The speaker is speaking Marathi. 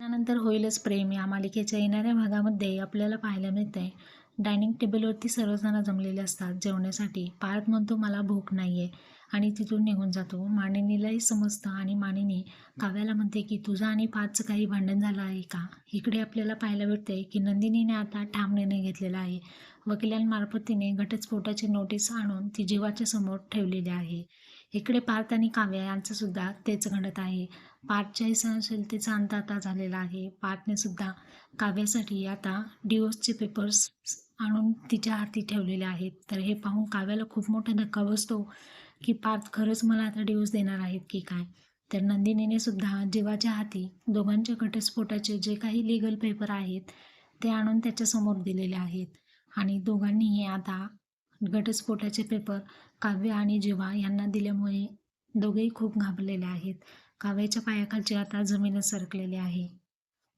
त्यानंतर होईलच प्रेम. या मालिकेच्या येणाऱ्या भागामध्ये आपल्याला पाहायला मिळतंय डायनिंग टेबलवरती सर्वजण जमलेले असतात जेवण्यासाठी. पार्थ म्हणतो मला भूक नाही आहे आणि तिथून निघून जातो. मानिनीलाही समजतं आणि मानिनी काव्याला म्हणते की तुझं आणि पाचचं काही भांडण झालं आहे का? इकडे आपल्याला पाहायला भेटतंय की नंदिनीने आता ठाम निर्णय घेतलेला आहे. वकिलांमार्फत तिने घटस्फोटाची नोटीस आणून ती जीवाच्या समोर ठेवलेली आहे. इकडे पार्थ आणि काव्या यांचं सुद्धा तेच घडत आहे. पार्थच्याही सहनशीलतेचा अंत आता झालेला आहे. पार्थने सुद्धा काव्यासाठी आता डिवोर्सचे पेपर्स आणून तिच्या हाती ठेवलेले आहेत. तर हे पाहून काव्याला खूप मोठा धक्का बसतो की पार्थ खरंच मला आता डिवोर्स देणार आहेत की काय? तर नंदिनीने सुद्धा जीवाच्या हाती दोघांच्या घटस्फोटाचे जे काही लिगल पेपर आहेत ते आणून त्याच्यासमोर दिलेले आहेत. आणि दोघांनीही आता घटस्फोटाचे पेपर काव्य आणि जिव्हा यांना दिल्यामुळे दोघेही खूप घाबरलेले आहेत. काव्याच्या पायाखालची आता जमीनच सरकलेली आहे.